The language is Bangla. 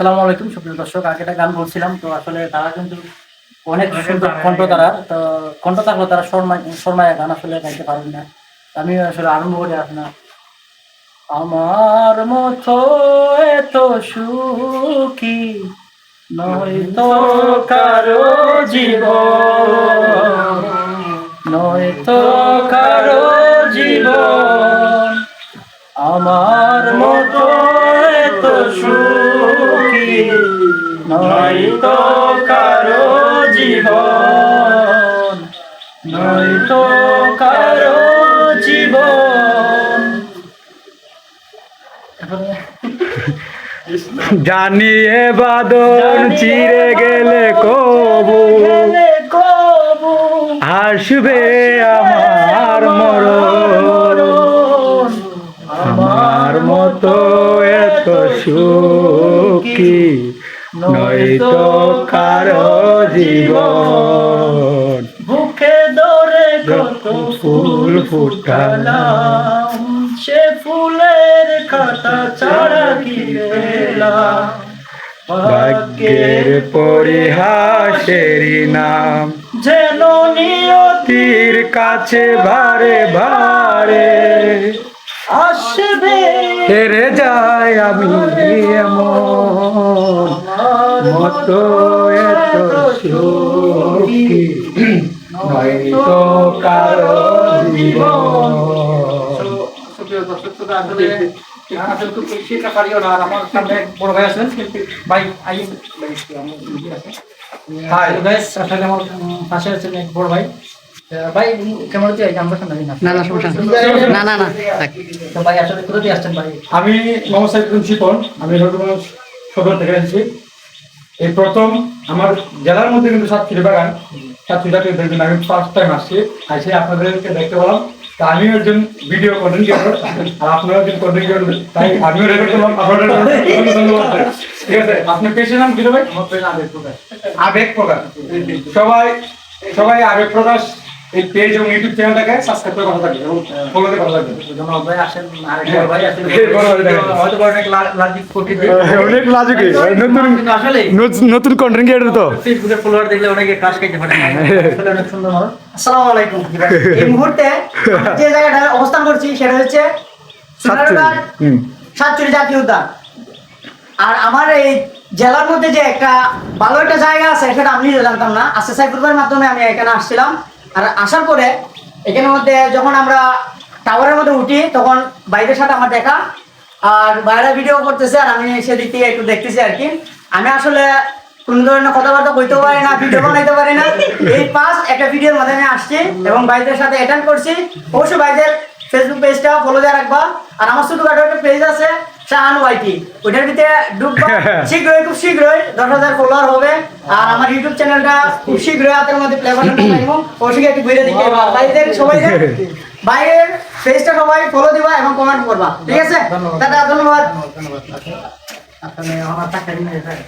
সালামু আলাইকুম সুপ্রিয় দর্শক। আগে একটা গান বলছিলাম তো আসলে তারা কিন্তু অনেক সুন্দর কণ্ঠ তারা তো কণ্ঠ থাকলেও তারা শর্মায় শর্মায় গান আসলে গাইতে পারেন না। আমি আসলে আরম্ভ করে আসি না আমার মতো এত সুখী নয় তো কারও জীব নয় তো কারও জীব আমার মতো এত সুখী নয় তো কারও জীবন নয় তো কারও জীবন। জানিয়ে বাদর চিরে গেলে কবু। কবু। আসবে সুখী নয়তো কারও জীবন। বুকে ধরে কত ফুল ফুটালাম সে ফুলের খাতা ছাড়া কি পেলাম? ভাগ্যের পরিহাসেরই নাম যেন নিয়তি তীর কাছে ভারে ভারে। আসবে। হেরে যায় আমি এমন মতো এত সুখী নয়তো কারও জীবন। বড় ভাই আছেন বড় ভাই ভাই কেমন হচ্ছে আমরা সামনে না। না না সমস্যা না না না থাক। তো ভাই আসলে কোথা দিয়ে আসছেন ভাই? আমি মোহাম্মদ সাইফুল শিপন আমি রঘুগঞ্জ সদর থেকে এসেছি। এই প্রথম আমার জেলার মধ্যে কিন্তু সাতক্ষীরা বাগান। সাতক্ষীরা দেখবেন আমি ফার্স্ট টাইম আসছি। এসে আপনাদেরকে দেখতে পেলাম। তা আমিও একজন ভিডিও কন্টেন্ট ক্রিয়েটর আর আপনারা একজন কন্টেন্ট ক্রিয়েটর তাই আমিও রেকর্ড করলাম ধন্যবাদ। ঠিক আছে আপনার পেশের নাম কি ভাই? আবেগ প্রকাশ। আবেগ প্রকাশ। সবাই সবাই আবেগ প্রকাশ। এই পেজ এবং ইউটিউব চ্যানেলটাকে সাবস্ক্রাইব করে ভালো থাকবে এবং ফলোতে ভালো থাকবে ধন্যবাদ ভাই আসেন আরেক ভাই আসেন। এই বড় ভাই দেখেন। হয়তো অনেক লাজিক প্রকৃতি অনেক লাজুকি নতুন আসলে নতুন কন্টেন্ট ক্রিয়েটর তো। ফেসবুকে ফলোয়ার দেখলে অনেকে কাজ খাইতে পারে আসলে অনেক সুন্দর মানুষ। আসসালামু আলাইকুম এই মুহূর্তে যে জায়গাটায় অবস্থান করছি সেটা হচ্ছে সাতচুরি। জাতীয় উদ্যান। আর আমার এই জেলার মধ্যে যে একটা ভালো একটা জায়গা আছে সেটা আমি জানতাম না। আজকে সাইফুলের মাধ্যমে আমি এখানে আসছিলাম। আর আসার পরে এখানের মধ্যে যখন আমরা টাওয়ারের মধ্যে উঠি, তখন বাইরের সাথে আমার দেখা। আর বাইরে ভিডিও করতেছে আর আমি সেদিক থেকে একটু দেখতেছি আর কি। আমি আসলে কোন ধরনের কথাবার্তা বলতেও পারি না ভিডিও বানাইতে পারি না। এই পাঁচ একটা ভিডিওর মধ্যে আমি আসছি এবং বাইদের সাথে অ্যাটেন্ড করছি। অবশ্যই বাইদের ফেসবুক পেজটা ফলো দিয়ে রাখবা। আর আমার ছোটখাটো একটা পেজ আছে শাহান ওয়াইটি ওইটার ভিতরে ঢুকবা শীঘ্রই খুব শীঘ্রই দশ হাজার ফলোয়ার হবে আর আমার ইউটিউব চ্যানেলটা খুব শীঘ্রই হাতের মধ্যে প্লে অবশ্যই একটু ঘুরে দিকে সবাই বাইরের পেজটা সবাই ফলো দিবা এবং কমেন্ট করবা ঠিক আছে ধন্যবাদ। দাদা ধন্যবাদ ধন্যবাদ ধন্যবাদ আমার টাকা নিয়ে যায়